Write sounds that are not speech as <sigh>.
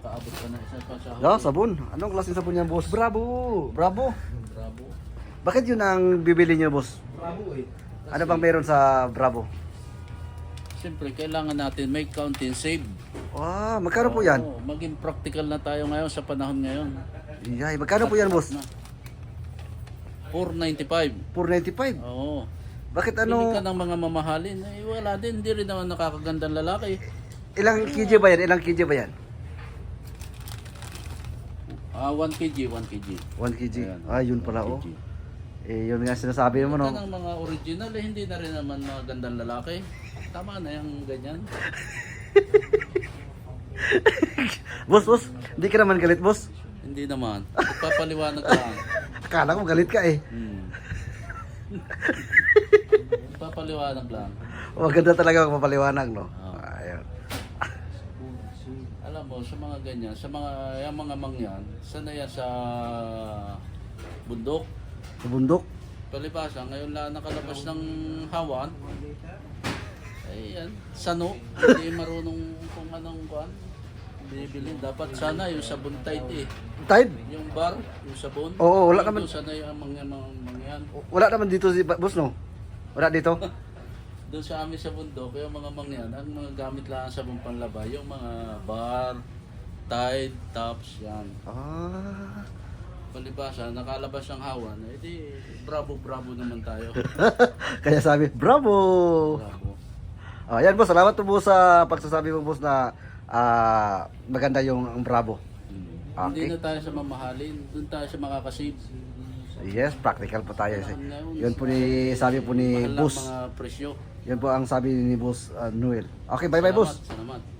makaabot ka na isa pa sa Ah, sabon. Anong klaseng sabon yan, boss? Bravo! Bravo! Bravo. Bakit yun ang bibili niyo, boss? Bravo eh. Ano bang meron sa Bravo? Siyempre, kailangan natin make count and save. Ah, magkano po yan? Oo, maging practical na tayo ngayon sa panahon ngayon. Yay, magkano po yan, boss? Na. 495. 495. Oo. Bakit Ano? ka ano? ng mga mamahalin. Eh, wala din. Hindi rin naman nakakagandang lalaki. Ilang kg ba yan? Ilang kg ba yan? Ah, 1 kg, 1 kg. 1 kg. Ayan, Ah, yun pala, 1 oh. kg. Eh, yun nga sinasabi mo, Ito no? ng mga original, eh, hindi na rin naman mga gandang lalaki. Tama na yung ganyan. <laughs> boss, boss, hindi ka naman galit, boss. Hindi naman. Ipapaliwanag lang. <laughs> Akala ko galit ka eh. Hmm. <laughs> Ipapaliwanag lang. Maganda talaga ang papaliwanag, no? Alam mo, sa mga ganyan, sa mga, yung mga mangyan, sana yan sa bundok. Sa bundok. Palibasa, ngayon lang nakalabas ng hawan. Ay, yan. Sano. Hindi marunong kung anong kuan. Bibili. Dapat sana yung sabon tight eh. Tide? Yung bar, yung sabon. Oo, wala naman. Sana yung mga mangyan. Wala naman dito si boss, no? Wala dito? <laughs> Doon sa amin sa bundok, yung mga mangyan, ang mga gamit lang sa panlaba, yung mga bar, tide, tops, yan. Ah. Palibasa, nakalabas ang hawan, eh di bravo bravo naman tayo. <laughs> Kaya sabi, bravo! Bravo. Ah, yan boss, salamat po boss sa pagsasabi mo boss na ah, maganda yung ang bravo. Hmm. Hindi Okay. na tayo sa mamahalin, doon tayo sa makakasave. Yes, practical po tayo. Yun. Yun po ni sabi po ni boss. presyo. Yan po ang sabi ni boss ah, Noel. Okay, bye bye boss. Salamat.